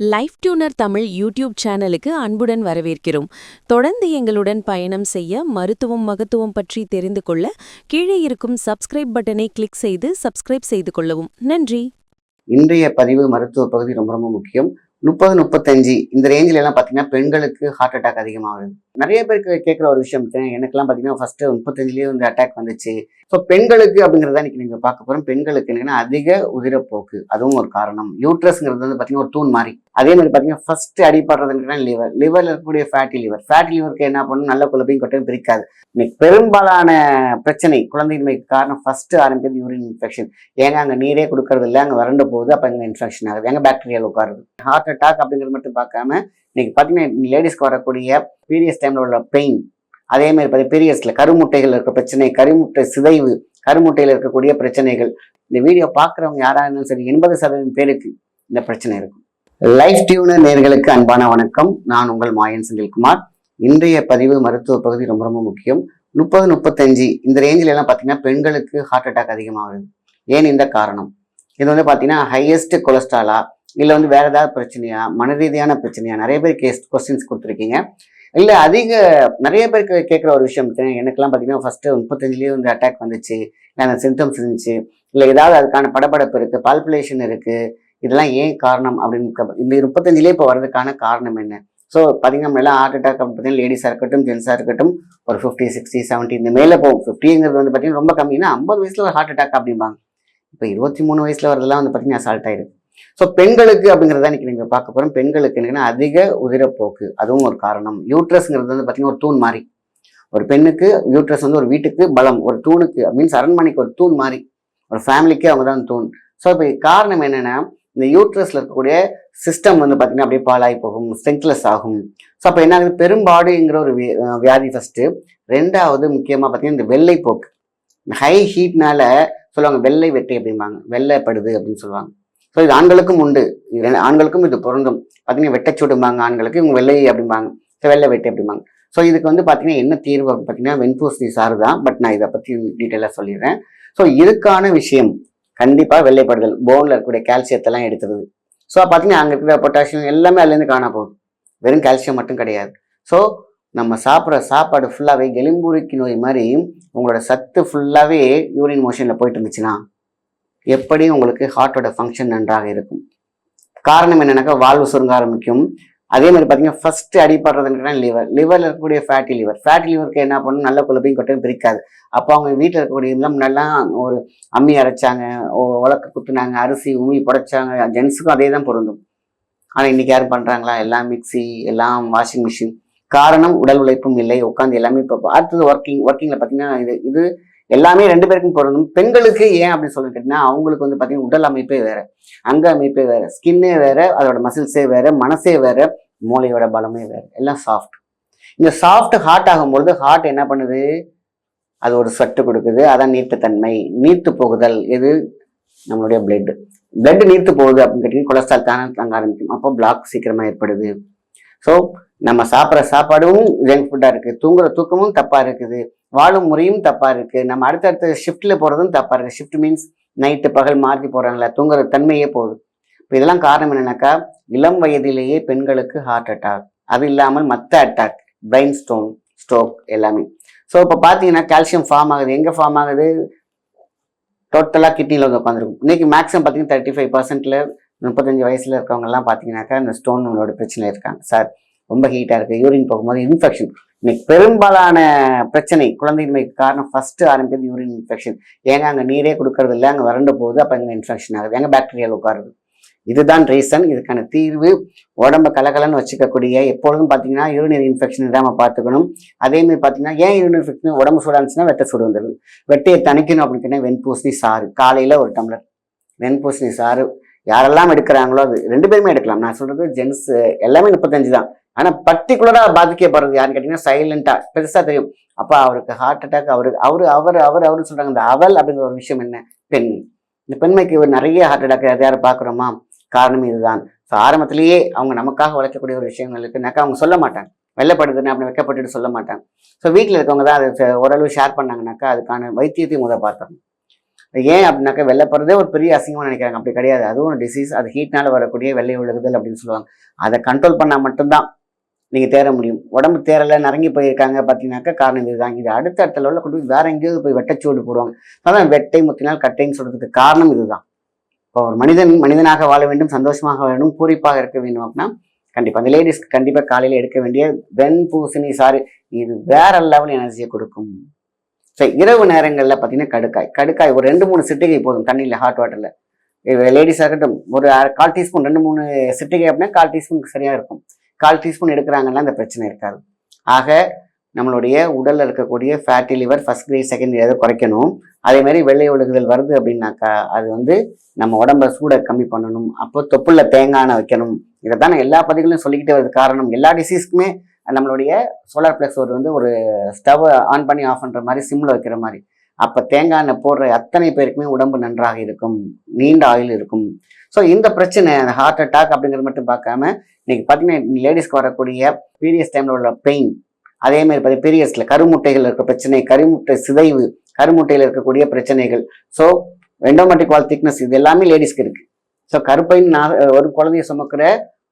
Life tuner Tamil YouTube சேனலுக்கு அன்புடன் வரவேற்கிறோம். தொடர்ந்து எங்களுடன் பயணம் செய்ய மருத்துவம் மகத்துவம் பற்றி தெரிந்து கொள்ள கீழே இருக்கும் சப்ஸ்கிரைப் பட்டனை கிளிக் செய்து சப்ஸ்கிரைப் செய்து கொள்ளவும். நன்றி. இன்றைய பதிவு மருத்துவ பகுதி ரொம்ப ரொம்ப முக்கியம். முப்பது முப்பத்தஞ்சு இந்த ரேஞ்சில எல்லாம் பார்த்தீங்கன்னா பெண்களுக்கு ஹார்ட் அட்டாக் அதிகமாக வருது நிறைய பேருக்கு கேட்குற ஒரு விஷயம் எனக்குலாம் பார்த்தீங்கன்னா ஃபர்ஸ்ட் முப்பத்தஞ்சுலேயே வந்து அட்டாக் வந்துச்சு. ஸோ பெண்களுக்கு அப்படிங்கிறத இன்றைக்கி நீங்கள் பார்க்க போகிறோம் பெண்களுக்கு என்னன்னா அதிக உதிரப்போக்கு. அதுவும் ஒரு காரணம். யூட்ரஸ்ங்கிறது வந்து பார்த்தீங்கன்னா ஒரு தூண் மாதிரி. அதே மாதிரி பார்த்தீங்கன்னா ஃபர்ஸ்ட் அடிப்படுறதுன்னா லிவர் லிவரில் இருக்கக்கூடிய ஃபேட்டி லிவர் ஃபேட்டி லிவருக்கு என்ன பண்ணும் நல்ல குழப்பையும் கொட்டையும் பிரிக்காது. இன்னைக்கு பெரும்பாலான பிரச்சனை குழந்தையின்மைக்கு காரணம் ஃபர்ஸ்ட் ஆரம்பிக்கிறது யூரின் இன்ஃபெக்ஷன் ஏங்க அங்கே நீரே கொடுக்கறது இல்லை. அங்கே வறண்டு போகுது. அப்போ அங்கே இன்ஃபெக்ஷன் ஆகுது. எங்கே பாக்டீரியால் உட்காருது. ஹார்ட் அட்டாக் அப்படிங்கிறது மட்டும் பார்க்காம இன்னைக்கு பார்த்தீங்கன்னா லேடிஸ்க்கு வரக்கூடிய பீரியட்ஸ் டைமில் உள்ள பெயின் அதே மாதிரி பார்த்தீங்கன்னா பீரியட்ஸ்ல கருமுட்டைகள் இருக்க பிரச்சனை கருமுட்டை சிதைவு கருமுட்டையில் இருக்கக்கூடிய பிரச்சனைகள். இந்த வீடியோ பார்க்குறவங்க யாராக இருந்தாலும் சரி எண்பது சதவீதம் பேருக்கு இந்த பிரச்சனை இருக்கும். லைஃப் டியூனர் நேர்களுக்கு அன்பான வணக்கம். நான் உங்கள் மாயன் செந்தில்குமார். இன்றைய பதிவு மருத்துவ பகுதி ரொம்ப ரொம்ப முக்கியம். முப்பது முப்பத்தஞ்சு இந்த ரேஞ்சில் எல்லாம் பார்த்தீங்கன்னா பெண்களுக்கு ஹார்ட் அட்டாக் அதிகமாக வருது. ஏன் இந்த காரணம்? இது வந்து பார்த்தீங்கன்னா ஹையஸ்ட் கொலஸ்ட்ராலா இல்லை வந்து வேற ஏதாவது பிரச்சனையா மன ரீதியான பிரச்சனையா? நிறைய பேர் கேஸ் கொஸ்டின்ஸ் கொடுத்துருக்கீங்க. இல்லை அதிக நிறைய பேருக்கு கேட்குற ஒரு விஷயம் எனக்கெல்லாம் பார்த்தீங்கன்னா ஃபர்ஸ்ட் முப்பத்தஞ்சுலேயே வந்து அட்டாக் வந்துச்சு. இல்லை அந்த சிம்டம்ஸ் இருந்துச்சு. இல்லை ஏதாவது அதுக்கான படபடப்பு இருக்குது பால்புலேஷன் இருக்குது இதெல்லாம் ஏன் காரணம் அப்படின்னு இந்த முப்பத்தஞ்சுலேயே இப்போ வர்றதுக்கான காரணம் என்ன? ஸோ பார்த்தீங்கன்னா மேலே ஹார்ட் அட்டாக் பார்த்தீங்கன்னா லேடிஸாக இருக்கட்டும் ஜென்ஸாக இருக்கட்டும் ஒரு ஃபிஃப்டி சிக்ஸ்டி செவன்ட்டி இந்த மேலே போகும். ஃபிஃப்டிங்கிறது வந்து பார்த்தீங்கன்னா ரொம்ப கம்மின்னா ஐம்பது வயசில் ஹார்ட் அட்டாக் அப்படிம்பாங்க. இப்போ இருபத்தி மூணு வயசில் வரதெல்லாம் வந்து பார்த்தீங்கன்னா அசால்ட் ஆயிருக்கு ஸோ பெண்களுக்கு அப்படிங்கிறத இன்றைக்கி நீங்கள் பார்க்க போகிறோம் பெண்களுக்கு என்னன்னா அதிக உதிரப்போக்கு. அதுவும் ஒரு காரணம். யூட்ரஸ்ங்கிறது வந்து பார்த்தீங்கன்னா ஒரு தூண் மாதிரி ஒரு பெண்ணுக்கு யூட்ரஸ் வந்து ஒரு வீட்டுக்கு பலம். ஒரு தூணுக்கு மீன்ஸ் அரண்மனைக்கு ஒரு தூண் மாதிரி ஒரு ஃபேமிலிக்கே அவங்க தான் தூண். ஸோ இப்போ காரணம் என்னென்னா இந்த யூட்ரஸில் இருக்கக்கூடிய சிஸ்டம் வந்து பார்த்திங்கன்னா அப்படியே பாலாகி போகும் ஸ்ட்ரென்த்லெஸ் ஆகும். ஸோ அப்போ என்ன ஆகுது பெரும்பாடுங்கிற ஒரு வியாதி ஃபஸ்ட்டு ரெண்டாவது முக்கியமாக பார்த்தீங்கன்னா இந்த வெள்ளைப்போக்கு இந்த ஹை ஹீட்னால சொல்லுவாங்க வெள்ளை வெட்டை அப்படிம்பாங்க. வெள்ளைப்படுது அப்படின்னு சொல்லுவாங்க. ஸோ இது ஆண்களுக்கும் உண்டு. இது ரெண்டு- ஆண்களுக்கும் இது பொருந்தும். பார்த்தீங்கன்னா வெட்டச்சூடும்பாங்க ஆண்களுக்கு இவங்க வெள்ளை அப்படிம்பாங்க. ஸோ வெள்ளை வெட்டை அப்படிம்பாங்க. ஸோ இதுக்கு வந்து பார்த்தீங்கன்னா என்ன தீர்வு அப்படின்னு பார்த்தீங்கன்னா வெண்பூசணி சாறு தான் பட் நான் இதை பற்றி டீட்டெயிலாக சொல்லிடுறேன். ஸோ இதுக்கான விஷயம் கண்டிப்பாக வெள்ளைப்படுதல் போனில் இருக்கக்கூடிய கால்சியத்தெல்லாம் எடுத்துருது. ஸோ பார்த்தீங்கன்னா அங்கே இருக்கிற பொட்டாசியம் எல்லாமே அதுலேருந்து காண போகுது. வெறும் கால்சியம் மட்டும் கிடையாது. ஸோ நம்ம சாப்பிட்ற சாப்பாடு ஃபுல்லாகவே எலும்புருக்கி நோய் மாதிரி உங்களோட சத்து ஃபுல்லாகவே யூரின் மோஷனில் போயிட்டு இருந்துச்சுன்னா எப்படி உங்களுக்கு ஹார்ட்டோட ஃபங்க்ஷன் நன்றாக இருக்கும். காரணம் என்னென்னாக்கா வாழ்வு சுருங்க ஆரம்பிக்கும் அதே மாதிரி பார்த்தீங்கன்னா ஃபர்ஸ்ட் அடிப்படுறதுன்னா லிவர் லிவரில் இருக்கக்கூடிய ஃபேட்டி லிவர் ஃபேட்டி லிவருக்கு என்ன பண்ணணும் நல்ல கொழுப்பையும் கொட்டையும் பிரிக்காது. அப்போ அவங்க வீட்டில் இருக்கக்கூடிய இல்லம் நல்லா ஒரு அம்மி அரைச்சாங்க ஒ- உலக்க குத்துனாங்க அரிசி உமி புடைச்சாங்க. ஜென்ஸுக்கும் அதே தான் பொருந்தும். ஆனால் இன்னைக்கு யாரும் பண்ணுறாங்களா எல்லாம் மிக்ஸி எல்லாம் வாஷிங் மிஷின் காரணம் உடல் உழைப்பும் இல்லை. உட்காந்து எல்லாமே இப்போ அடுத்தது ஒர்க்கிங் ஒர்க்கிங்கில் பார்த்தீங்கன்னா இது இது எல்லாமே ரெண்டு பேருக்கும் பொருந்தும். பெண்களுக்கு ஏன் அப்படின்னு சொல்லி கேட்டீங்கன்னா அவங்களுக்கு வந்து பார்த்தீங்கன்னா உடல் அமைப்பே வேற அங்க அமைப்பே வேற ஸ்கின்னே வேற அதோட மசில்ஸே வேற மனசே வேற மூளையோட பலமே வேற. எல்லாம் சாஃப்ட் இந்த சாஃப்ட் ஹார்ட் ஆகும்பொழுது ஹார்ட் என்ன பண்ணுது? அது ஒரு சட்டு கொடுக்குது. அதான் நீர்த்துத்தன்மை. நீர்த்து போகுதல் இது நம்மளுடைய பிளட் பிளட் நீர்த்து போகுது அப்படின்னு கேட்டீங்கன்னா கொலஸ்ட்ரால் தானே தங்க ஆரம்பிக்கும். அப்போ பிளாக் சீக்கிரமா ஏற்படுது. ஸோ நம்ம சாப்பிட்ற சாப்பாடும் ஜங்க் ஃபுட்டாக இருக்குது தூங்குற தூக்கமும் தப்பாக இருக்குது. வாழும் முறையும் தப்பாக இருக்குது நம்ம அடுத்தடுத்த ஷிஃப்ட்டில் போகிறதும் தப்பாக இருக்குது ஷிஃப்ட் மீன்ஸ் நைட்டு பகல் மாற்றி போகிறாங்களா தூங்குற தன்மையே போகுது. இப்போ இதெல்லாம் காரணம் என்னென்னாக்கா இளம் வயதிலேயே பெண்களுக்கு ஹார்ட் அட்டாக் அது இல்லாமல் மற்ற அட்டாக் பிரெயின் ஸ்டோன் ஸ்ட்ரோக் எல்லாமே. ஸோ இப்போ பார்த்தீங்கன்னா கால்சியம் ஃபார்ம் ஆகுது. எங்கே ஃபார்ம் ஆகுது? டோட்டலாக கிட்னியில் வந்து உட்காந்துருக்கும் இன்னைக்கு மேக்ஸிமம் பார்த்தீங்கன்னா தேர்ட்டி ஃபைவ் பர்சன்ட்ல முப்பத்தஞ்சு வயசில் இருக்கவங்கலாம் பார்த்தீங்கன்னாக்கா இந்த ஸ்டோனோட பிரச்சனை இருக்காங்க. சார் ரொம்ப ஹீட்டாக இருக்குது யூரின் போகும்போது இன்ஃபெக்ஷன் இன்னைக்கு பெரும்பாலான பிரச்சனை குழந்தையின்மைக்கு காரணம் ஃபஸ்ட்டு ஆரம்பிக்கிறது யூரின் இன்ஃபெக்ஷன் ஏங்க அங்கே நீரே கொடுக்கறது இல்லை அங்கே வறண்டு போகுது அப்போ அங்கே இன்ஃபெக்ஷன் ஆகுது. எங்கே பாக்டீரியால் உட்காருது? இதுதான் ரீசன் இதுக்கான தீர்வு உடம்ப கலகலன்னு வச்சுக்கக்கூடிய எப்பொழுதும் பார்த்தீங்கன்னா யூரினரி இன்ஃபெக்ஷன் இல்லாமல் பார்த்துக்கணும் அதே மாதிரி பார்த்தீங்கன்னா ஏன் யூரினரி இன்ஃபெக்ஷன் உடம்பு சூடாக வெட்ட சூடு வந்துடுது வெட்டையை தணிக்கணும் அப்படின்னு கேட்டால் வெண்பூசணி சாறு. காலையில் ஒரு டம்ளர். வெண்பூசணி சாறு. யாரெல்லாம் எடுக்கிறாங்களோ அது ரெண்டு பேருமே எடுக்கலாம். நான் சொல்றது ஜென்ஸ் எல்லாமே முப்பத்தஞ்சு தான். ஆனா பர்டிகுலரா பாதிக்கப்படுறது யாருன்னு கேட்டீங்கன்னா சைலண்டா பெருசா தெரியும். அப்ப அவருக்கு ஹார்ட் அட்டாக் அவருக்கு அவரு அவர் அவர் அவரு சொல்றாங்க இந்த அவல் அப்படிங்கிற ஒரு விஷயம் என்ன? பெண்மை இந்த பெண்மைக்கு ஒரு நிறைய ஹார்ட் அட்டாக் யார் பார்க்குறோமா? காரணம் இதுதான். ஸோ ஆரம்பத்திலேயே அவங்க நமக்காக உழைக்கக்கூடிய ஒரு விஷயங்கள் இருக்குனாக்கா அவங்க சொல்ல மாட்டாங்க. வெள்ளப்படுதுன்னு அப்படி வைக்கப்பட்டுட்டு சொல்ல மாட்டாங்க. ஸோ வீட்டில் இருக்கவங்க தான் அதை ஓரளவு ஷேர் பண்ணாங்கனாக்கா அதுக்கான வைத்தியத்தையும் முத பார்த்தோம் ஏன் அப்படின்னாக்கா வெள்ளப்படுறதே ஒரு பெரிய அசிங்கமாக நினைக்கிறாங்க. அப்படி கிடையாது. அதுவும் ஒரு டிசீஸ் அது ஹீட்னால வரக்கூடிய வெள்ளை விழுகுதல் அப்படின்னு சொல்லுவாங்க. அதை கண்ட்ரோல் பண்ணால் மட்டும்தான் நீங்கள் தேர முடியும். உடம்பு தேரலை நரங்கி போயிருக்காங்க பார்த்தீங்கன்னாக்கா காரணம் இதுதான். இது அடுத்த அடுத்த லெவலில் கொண்டு போய் வேற எங்கேயாவது போய் வெட்டச்சோடு போடுவாங்க. அதான் வெட்டை முத்தினால் கட்டைன்னு சொல்கிறதுக்கு காரணம் இதுதான். இப்போ ஒரு மனிதன் மனிதனாக வாழ வேண்டும் சந்தோஷமாக வேண்டும் பூரிப்பாக இருக்க வேண்டும் அப்படின்னா கண்டிப்பாக அந்த லேடிஸ்க்கு கண்டிப்பாக காலையில் எடுக்க வேண்டிய வெண் பூசணி சாறு இது வேற லெவல் எனர்ஜியை கொடுக்கும். ஸோ இரவு நேரங்களில் பார்த்தீங்கன்னா கடுக்காய். கடுக்காய் ஒரு ரெண்டு மூணு சிட்டிகை போதும் தண்ணியில் ஹாட் வாட்டரில் லேடிஸ் ஆகட்டும் ஒரு கால் டீஸ்பூன் ரெண்டு மூணு சிட்டிகை அப்படின்னா கால் டீஸ்பூன் சரியாக இருக்கும். கால் டீஸ்பூன் எடுக்கிறாங்கன்னா அந்த பிரச்சனை இருக்காது. ஆக நம்மளுடைய உடலில் இருக்கக்கூடிய fatty liver first grade second grade குறைக்கணும்? அதே மாதிரி வெள்ளை ஒழுகுதல் வருது அப்படின்னாக்கா அது வந்து நம்ம உடம்ப சூடை கம்மி பண்ணணும். அப்போ தொப்புள்ள தேங்காய் எண்ணெய் வைக்கணும். இதை தான் நான் எல்லா பதிவுகளும் சொல்லிக்கிட்டே வருது காரணம். எல்லா டிசீஸ்க்குமே நம்மளுடைய சோலார் பிளக்ஸ் ஒரு வந்து ஒரு ஸ்டவ் ஆன் பண்ணி ஆஃப் பண்ணுற மாதிரி சிம்மில் வைக்கிற மாதிரி. அப்போ தேங்காய் எண்ணெய் போடுற அத்தனை பேருக்குமே உடம்பு நன்றாக இருக்கும் நீண்ட ஆயுள் இருக்கும். ஸோ இந்த பிரச்சனை ஹார்ட் அட்டாக் அப்படிங்கிறது மட்டும் பார்க்காம இன்னைக்கு பார்த்தீங்கன்னா லேடிஸ்க்கு வரக்கூடிய பீரியட்ஸ் டைமில் உள்ள பெயின் அதே மாதிரி பார்த்தீங்கன்னா பீரியஸில் கருமுட்டைகள் இருக்க பிரச்சனை கருமுட்டை சிதைவு கருமுட்டையில் இருக்கக்கூடிய பிரச்சனைகள். ஸோ எண்டோமேட்டிக் வால் திக்னஸ் இது எல்லாமே லேடிஸ்க்கு இருக்குது ஸோ கருப்பைன்னு நான் ஒரு குழந்தைய சுமக்கிற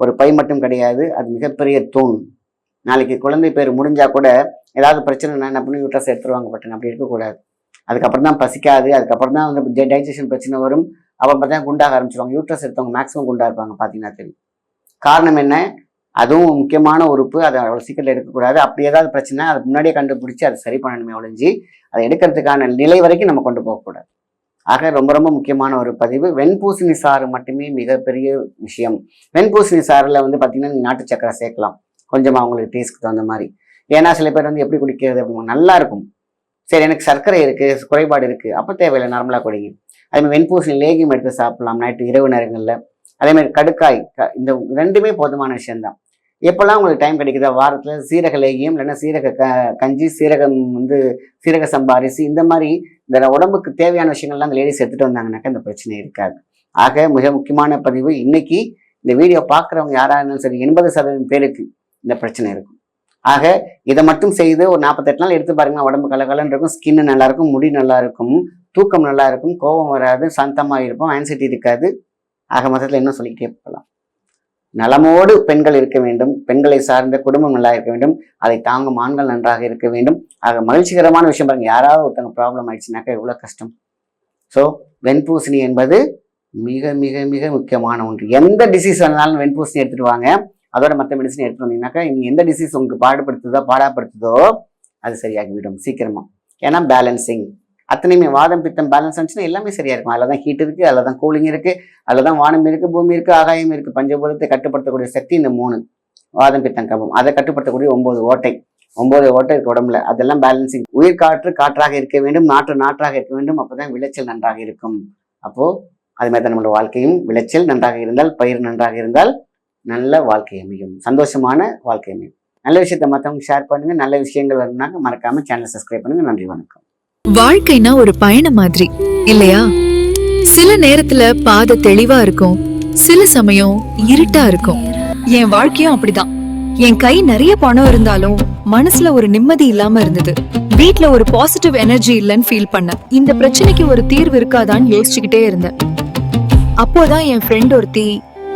ஒரு பை மட்டும் கிடையாது அது மிகப்பெரிய தூண். நாளைக்கு குழந்தை பேர் முடிஞ்சா கூட ஏதாவது பிரச்சனை என்ன பண்ணி யூட்ரஸ் எடுத்துருவாங்க பட்டன் அப்படி இருக்கக்கூடாது. அதுக்கப்புறம் தான் பசிக்காது. அதுக்கப்புறம் தான் வந்து டைஜஷன் பிரச்சனை வரும். அப்புறம் பார்த்தா குண்டாக ஆரம்பிச்சிருவாங்க. யூட்ரஸ் எடுத்தவங்க மேக்ஸிமம் குண்டாக இருப்பாங்க பார்த்தீங்கன்னா தெரியும். காரணம் என்ன? அதுவும் முக்கியமான உறுப்பு. அதை அவ்வளோ சீக்கிரத்தில் எடுக்கக்கூடாது. அப்படி ஏதாவது பிரச்சனை அதை முன்னாடியே கண்டுபிடிச்சி அதை சரி பண்ணணுமே ஒழிஞ்சு அதை எடுக்கிறதுக்கான நிலை வரைக்கும் நம்ம கொண்டு போகக்கூடாது. ஆக ரொம்ப ரொம்ப முக்கியமான ஒரு பதிவு. வெண்பூசணி சாறு மட்டுமே மிகப்பெரிய விஷயம். வெண்பூசணி சாறில் வந்து பார்த்தீங்கன்னா நீங்கள் நாட்டு சக்கரை சேர்க்கலாம். கொஞ்சமாக அவங்களுக்கு டேஸ்ட்க்கு தகுந்த மாதிரி. ஏன்னா சில பேர் வந்து எப்படி குடிக்கிறது அப்படிங்க நல்லா இருக்கும். சரி எனக்கு சர்க்கரை இருக்குது குறைபாடு இருக்குது அப்போ தேவையில்லை நார்மலாக குடிங்க. அதேமாதிரி வெண்பூசணி லேகியம் எடுத்து சாப்பிடலாம் நைட்டு இரவு நேரங்களில். அதேமாதிரி கடுக்காய் க- இந்த ரெண்டுமே போதுமான விஷயம்தான். எப்போல்லாம் உங்களுக்கு டைம் கிடைக்குதா வாரத்தில் சீரக லேகியம் இல்லைன்னா சீரக க கஞ்சி சீரகம் வந்து சீரக சம்பா அரிசி இந்த மாதிரி இந்த உடம்புக்கு தேவையான விஷயங்கள்லாம் அந்த லேடிஸ் எடுத்துட்டு வந்தாங்கனாக்கா இந்த பிரச்சனை இருக்காது. ஆக மிக முக்கியமான பதிவு இன்னைக்கு இந்த வீடியோ பார்க்குறவங்க யாராக இருந்தாலும் சரி எண்பது சதவீதம் பேருக்கு இந்த பிரச்சனை இருக்கும். ஆக இதை மட்டும் செய்து ஒரு நாற்பத்தெட்டு நாள் எடுத்து பாருங்க உடம்பு கலகலன்னு இருக்கும் ஸ்கின் நல்லா இருக்கும் முடி நல்லா இருக்கும் தூக்கம் நல்லா இருக்கும் கோபம் வராது சாந்தமாக இருப்போம் ஆன்சைட்டி இருக்காது. ஆக மொத்தத்தில் என்ன சொல்லிக்கிட்டே போகலாம் நலமோடு பெண்கள் இருக்க வேண்டும் பெண்களை சார்ந்த குடும்பம் நல்லா இருக்க வேண்டும் அதை தாங்கும் ஆண்கள் நன்றாக இருக்க வேண்டும். ஆக மகிழ்ச்சிகரமான விஷயம் பாருங்க யாராவது ஒருத்தவங்க ப்ராப்ளம் ஆயிடுச்சுனாக்கா எவ்வளோ கஷ்டம். ஸோ வெண்பூசணி என்பது மிக மிக மிக முக்கியமான ஒன்று. எந்த டிசீஸ் வந்தாலும் வெண்பூசணி எடுத்துட்டு வாங்க. அதோட மற்ற மெடிசன் எடுத்து வந்தீங்கன்னாக்கா நீங்கள் எந்த டிசீஸ் உங்களுக்கு பாடுபடுத்துதோ பாடாப்படுத்துதோ அது சரியாகிவிடும் சீக்கிரமாக ஏன்னா பேலன்சிங் அத்தனையுமே வாதம் பித்தம் பேலன்ஸ் ஆச்சுன்னா எல்லாமே சரியா இருக்கும் அதில் தான் ஹீட் இருக்குது அதில் தான் கூலிங் இருக்குது அதில் தான் வானம் இருக்குது பூமி இருக்கு ஆகாயம் இருக்குது பஞ்சபூதத்தை கட்டுப்படுத்தக்கூடிய சக்தி இந்த மூணு. வாதம் பித்தம் கபம். அதை கட்டுப்படுத்தக்கூடிய ஒம்பது ஓட்டை. ஒம்பது ஓட்டை இருக்கு உடம்புல. அதெல்லாம் பேலன்சிங் உயிர் காற்று காற்றாக இருக்க வேண்டும் நாற்று நாற்றாக இருக்க வேண்டும். அப்பதான் விளைச்சல் நன்றாக இருக்கும். அப்போது அது மாதிரி தான் நம்மளோட வாழ்க்கையும். விளைச்சல் நன்றாக இருந்தால் பயிர் நன்றாக இருந்தால் நல்ல வாழ்க்கை அமையும். சந்தோஷமான வாழ்க்கை அமையும். நல்ல விஷயத்த மற்றவங்க ஷேர் பண்ணுங்க. நல்ல விஷயங்கள் வரணும்னாங்க மறக்காம சேனல் சப்ஸ்கிரைப் பண்ணுங்க. நன்றி வணக்கம். வாழ்க்கைனா ஒரு பயணம் மாதிரி. இல்லையா? சில நேரத்துல பாதை தெளிவா இருக்கும். சில சமயம் இருட்டா இருக்கும். என் வாழ்க்கையும் அப்படிதான். என் கை நிறைய பணம் இருந்தாலும் மனசுல ஒரு நிம்மதி இல்லாம இருந்தது. வீட்ல ஒரு பாசிட்டிவ் எனர்ஜி இல்லைன்னு ஃபீல் பண்ணேன். இந்த பிரச்சனைக்கு ஒரு தீர்வு இருக்காதான்னு யோசிச்சுக்கிட்டே இருந்தேன். அப்போதான் என் ஃப்ரெண்ட் ஒருத்தி